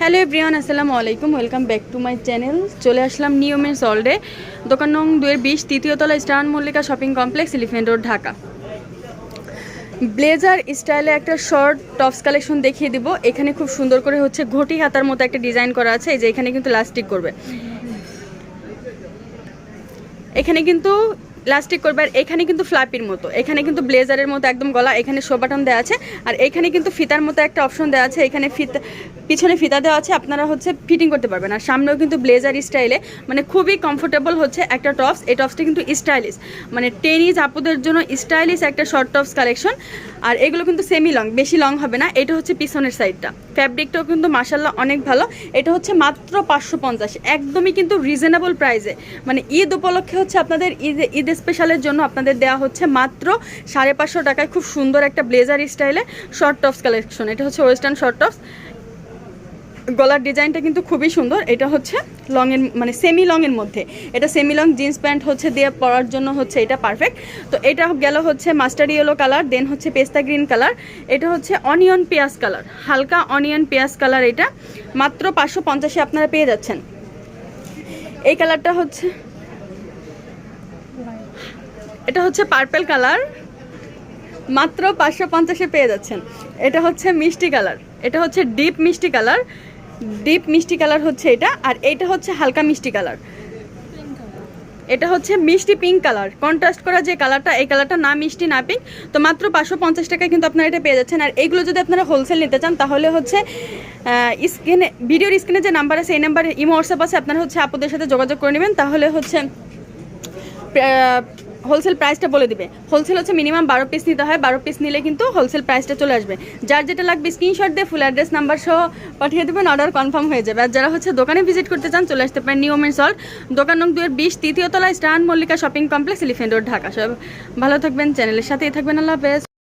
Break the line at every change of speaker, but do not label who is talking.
Hello everyone আসসালামু আলাইকুম welcome back to my channel চলে আসলাম নিয়মের সল্ডে দোকান নং দুয়ের বিশ, তৃতীয় তলা স্টান Mallika shopping complex elephant road Dhaka. Blazer স্টাইলে একটা শর্ট টপস কালেকশন দেখিয়ে দিব। এখানে খুব সুন্দর করে হচ্ছে ঘটি হাতার মতো একটা ডিজাইন করা আছে, এই যে এখানে কিন্তু লাস্টিক করবে। এখানে কিন্তু লাস্টিক করবে আর এখানে কিন্তু ফ্লাপির মতো। এখানে কিন্তু ব্লেজারের মতো একদম গলা, এখানে শো বাটন দেওয়া আছে। আর এখানে কিন্তু ফিতার মতো একটা অপশন দেওয়া আছে। এখানে ফিতা পিছনে ফিতা দেওয়া আছে, আপনারা হচ্ছে ফিটিং করতে পারবেন। আর সামনেও কিন্তু ব্লেজার স্টাইলে মানে খুবই কমফোর্টেবল হচ্ছে একটা টপস, এই টপসটা কিন্তু স্টাইলিশ মানে টেনিস আপুদের জন্য স্টাইলিশ একটা শর্ট টপস কালেকশন আর এগুলো কিন্তু সেমি লং বেশি লং হবে না। এটা হচ্ছে পিছনের সাইডটা ফ্যাব্রিকটাও কিন্তু মাসাল্লাহ অনেক ভালো। এটা হচ্ছে মাত্র পাঁচশো পঞ্চাশ। একদমই কিন্তু রিজনেবল প্রাইসে মানে ঈদ উপলক্ষে হচ্ছে আপনাদের ঈদ ঈদ স্পেশালের জন্য আপনাদের দেওয়া হচ্ছে মাত্র সাড়ে পাঁচশো টাকায় খুব সুন্দর একটা ব্লেজার স্টাইলে শর্ট টপস কালেকশন এটা হচ্ছে ওয়েস্টার্ন শর্ট টপস গলার ডিজাইনটা কিন্তু খুবই সুন্দর। এটা হচ্ছে লংয়ের মানে সেমি লংয়ের মধ্যে। এটা সেমি লং জিন্স প্যান্ট হচ্ছে দিয়ে পরার জন্য হচ্ছে এটা পারফেক্ট তো এটা গেল হচ্ছে মাস্টার ইয়েলো কালার দেন হচ্ছে পেস্তা গ্রিন কালার এটা হচ্ছে অনিয়ন পেঁয়াজ কালার হালকা অনিয়ন পেঁয়াজ কালার এটা। মাত্র পাঁচশো পঞ্চাশে আপনারা পেয়ে যাচ্ছেন। এই কালারটা হচ্ছে, এটা হচ্ছে পার্পেল কালার মাত্র পাঁচশো পঞ্চাশে পেয়ে যাচ্ছেন। এটা হচ্ছে মিষ্টি কালার এটা হচ্ছে ডিপ মিষ্টি কালার ডিপ মিষ্টি কালার হচ্ছে এটা, আর এটা হচ্ছে হালকা মিষ্টি কালার। এটা হচ্ছে মিষ্টি পিঙ্ক কালার। কন্ট্রাস্ট করা যে কালারটা, এই কালারটা না মিষ্টি, না পিঙ্ক, তো মাত্র পাঁচশো পঞ্চাশ টাকায় কিন্তু আপনারা এটা পেয়ে যাচ্ছেন। আর এইগুলো যদি আপনারা হোলসেল নিতে চান, তাহলে হচ্ছে স্ক্রিনে, ভিডিওর স্ক্রিনে যে নাম্বার আছে, এই নাম্বারে ইমো হোয়াটসঅ্যাপ আছে, আপনারা হচ্ছে আপুদের সাথে যোগাযোগ করে নেবেন। তাহলে হচ্ছে হোলসেল প্রাইসটা বলে দিবে। হোলসেল হচ্ছে মিনিমাম বারো পিস নিতে হয়, বারো পিস নিলে কিন্তু হোলসেল প্রাইসটা চলে আসবে। যার যেটা লাগবে স্ক্রিনশট দিয়ে ফুল অ্যাড্রেস নাম্বার সহ পাঠিয়ে দেবেন অর্ডার কনফার্ম হয়ে যাবে। আর যারা হচ্ছে দোকানে ভিজিট করতে চান, চলে আসতে পারেন নিউমেন সল্ট দোকান নং দুয়ের বিশ, তৃতীয় তলায় স্টান Mallika shopping complex elephant road Dhaka. সব ভালো থাকবেন চ্যানেলের সাথেই থাকবেন, আল্লাহ হাফেজ।